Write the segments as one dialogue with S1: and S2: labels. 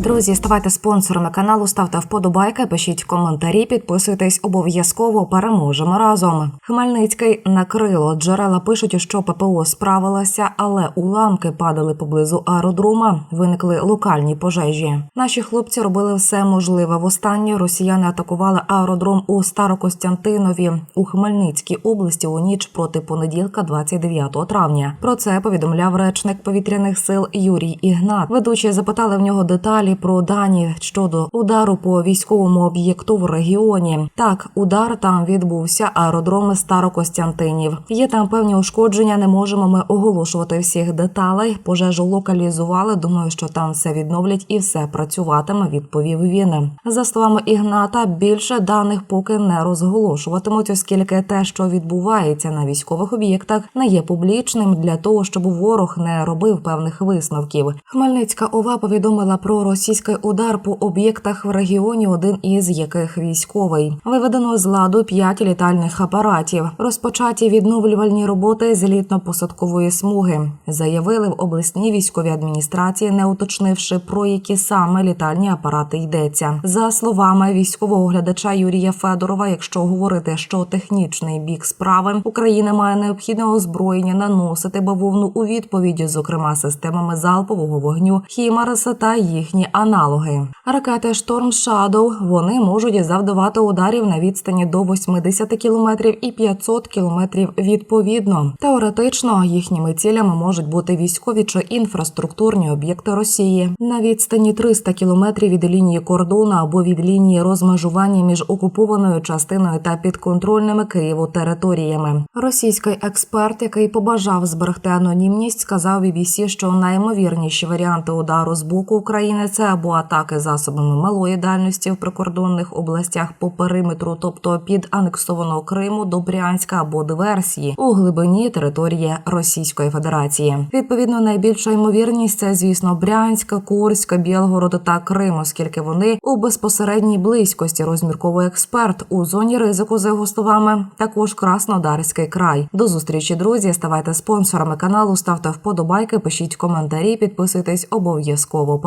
S1: Друзі, ставайте спонсорами каналу, ставте вподобайки, пишіть коментарі, підписуйтесь обов'язково. Переможемо разом. Хмельницький накрило. Джерела пишуть, що ППО справилася, але уламки падали поблизу аеродрома. Виникли локальні пожежі. Наші хлопці робили все можливе. Востаннє росіяни атакували аеродром у Старокостянтинові у Хмельницькій області у ніч проти понеділка, 29 травня. Про це повідомляв речник повітряних сил Юрій Ігнат. Ведучі запитали в нього деталі про дані щодо удару по військовому об'єкту в регіоні. Так, удар там відбувся аеродроми Старокостянтинів. Є там певні ушкодження. Не можемо ми оголошувати всіх деталей. Пожежу локалізували. Думаю, що там все відновлять і все працюватиме. Відповів він. За словами Ігната, більше даних поки не розголошуватимуть, оскільки те, що відбувається на військових об'єктах, не є публічним для того, щоб ворог не робив певних висновків. Хмельницька ОВА повідомила про російський удар по об'єктах в регіоні, один із яких військовий. Виведено з ладу п'ять літальних апаратів. Розпочаті відновлювальні роботи злітно-посадкової смуги. Заявили в обласній військовій адміністрації, не уточнивши про які саме літальні апарати йдеться. За словами військового оглядача Юрія Федорова, якщо говорити, що технічний бік справи Україна має необхідне озброєння наносити бавовну у відповіді, зокрема системами залпового вогню Хімареса та їхні аналоги. Ракети Шторм Шадоу вони можуть завдавати ударів на відстані до 80 кілометрів і 500 кілометрів відповідно. Теоретично їхніми цілями можуть бути військові чи інфраструктурні об'єкти Росії на відстані 300 кілометрів від лінії кордону або від лінії розмежування між окупованою частиною та підконтрольними Києву територіями. Російський експерт, який побажав зберегти анонімність, сказав BBC, що найімовірніші варіанти удару з боку України це або атаки засобами малої дальності в прикордонних областях по периметру, тобто під анексованого Криму до Брянська або диверсії у глибині території Російської Федерації. Відповідно, найбільша ймовірність це, звісно, Брянська, Курська, Білгород та Крим, оскільки вони у безпосередній близькості розмірковує експерт у зоні ризику за його словами. Також Краснодарський край. До зустрічі, друзі. Ставайте спонсорами каналу, ставте вподобайки, пишіть коментарі, підписуйтесь обов'язково.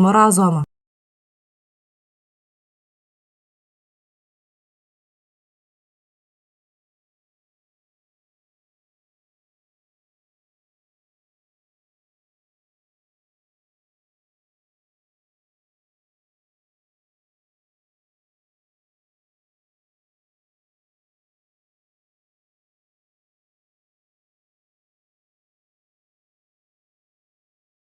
S1: Переможемо разом.